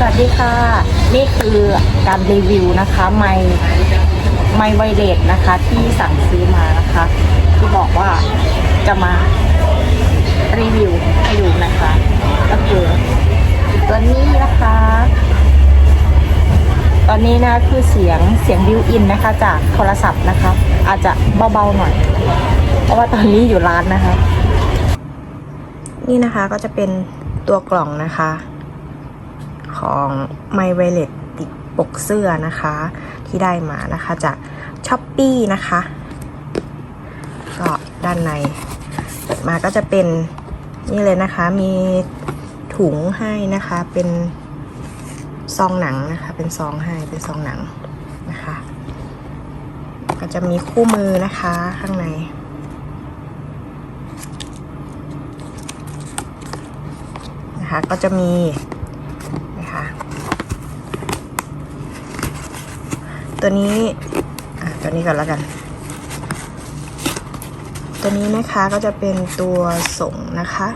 สวัสดีค่ะ นี่คือการรีวิวนะคะไมไมไวเลสนะคะที่สั่งซื้อมานะคะ ที่บอกว่าจะมารีวิวให้ดูนะคะ ก็คือตัวนี้นะคะ ตอนนี้นะคือเสียงเสียงบิวอินนะคะ จากโทรศัพท์นะคะ อาจจะเบาๆหน่อย เพราะว่าตอนนี้อยู่ร้านนะคะ นี่นะคะก็จะเป็นตัวกล่องนะคะ ของ My v i l e t ติดปกเสื้อนะคะ ที่ได้มานะคะจาก s h อ p e e นะคะ ก็ด้านในเปิดมาก็จะเป็นนี่เลยนะคะ มีถุงให้นะคะ เป็นซองหนังนะคะ เป็นซองให้ เป็นซองหนังนะคะ ก็จะมีคู่มือนะคะข้างในนะคะ ก็จะมี ตัวนี้อะตัวนี้ก่อนแล้วกัน ตัวนี้นะคะก็จะเป็นตัวส่งนะคะ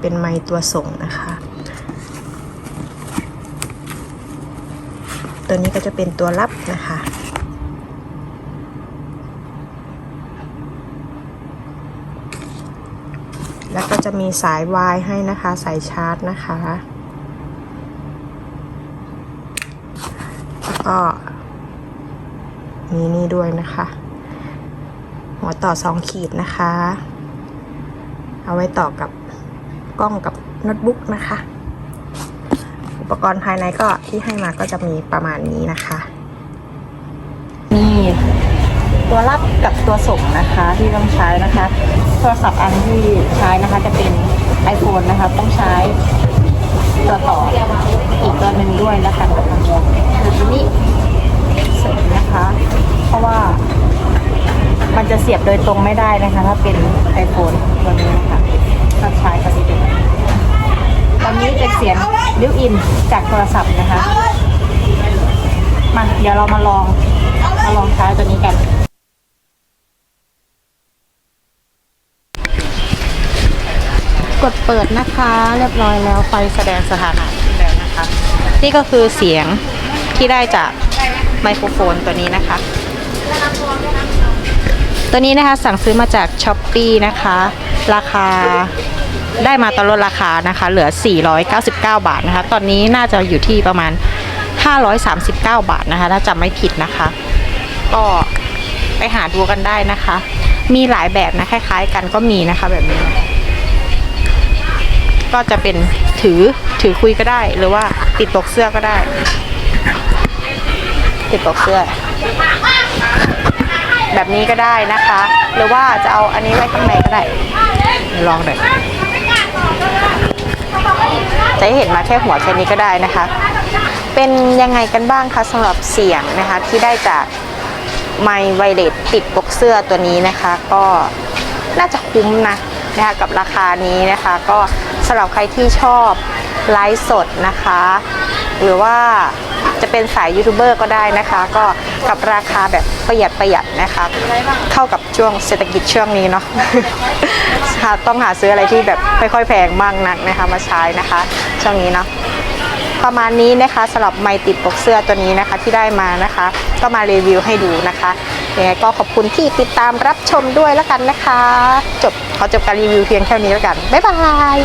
เป็นไม้ตัวส่งนะคะ ตัวนี้ก็จะเป็นตัวรับนะคะ แล้วก็จะมีสายวายให้นะคะ สายชาร์จนะคะแล้วก็มีนี่ด้วยนะคะ หัวต่อสองขีดนะคะ เอาไว้ต่อกับกล้องกับโน้ตบุ๊กนะคะ อุปกรณ์ภายในก็ที่ให้มาก็จะมีประมาณนี้นะคะ ตัวรับกับตัวส่งนะคะที่ต้องใช้นะคะ โทรศัพท์อันที่ใช้นะคะจะเป็น iPhone นะคะ ต้องใช้ตัวต่ออีกตัวหนึ่งด้วยนะคะนะคะคือตัวนี้เสริมนะคะ เพราะว่ามันจะเสียบโดยตรงไม่ได้นะคะ ถ้าเป็น iPhone ตัวนี้นะคะถ้าใช้กับนี้เป็นตอนนี้เป็นเสียงบิวอินจากโทรศัพท์นะคะมาเดี๋ยวเรามาลองมาลองใช้ตัวนี้กัน ก ดเปิดนะคะ เรียบร้อยแล้วไฟแสดงสถานะแล้วนะคะ นี่ก็คือเสียงที่ได้จากไมโครโฟนตัวนี้นะคะ ตัวนี้นะคะสั่งซื้อมาจากช้อปปีนะคะ ราคาได้มาตอนลดราคานะคะ เหลือ 499 บาทนะคะ ตอนนี้น่าจะอยู่ที่ประมาณ 539 บาทนะคะถ้าจำไม่ผิดนะคะ ก็ไปหาดูกันได้นะคะ มีหลายแบบนะคล้ายๆกันก็มีนะคะแบบนี้ ก็จะเป็นถือถือคุยก็ได้ หรือว่าติดปกเสื้อก็ได้ ติดปกเสื้อ แบบนี้ก็ได้นะคะ หรือว่าจะเอาอันนี้ไว้ข้างในก็ได้ ลองหน่อยจะเห็นมาแค่หัวแค่นี้ก็ได้นะคะ เป็นยังไงกันบ้างคะสำหรับเสียงนะคะที่ได้จากไมไวเลสติดปกเสื้อตัวนี้นะคะ ก็น่าจะคุ้มนะนะคะกับราคานี้นะคะ ก็ สำหรับใครที่ชอบไลฟ์สดนะคะ หรือว่าจะเป็นสายยูทูบเบอร์ก็ได้นะคะ ก็กับราคาแบบประหยัดประหยัดนะคะเข้ากับช่วงเศรษฐกิจช่วงนี้เนาะต้องหาซื้ออะไรที่แบบไม่ค่อยแพงมากนักนะคะมาใช้นะคะ ช่วงนี้เนาะประมาณนี้นะคะสำหรับไมค์ติดปกเสื้อตัวนี้นะคะที่ได้มานะคะ ก็มารีวิวให้ดูนะคะยังไงก็ขอบคุณที่ติดตามรับชมด้วยแล้วกันนะคะ จบขอจบการรีวิวเพียงแค่นี้แล้วกัน บ๊ายบาย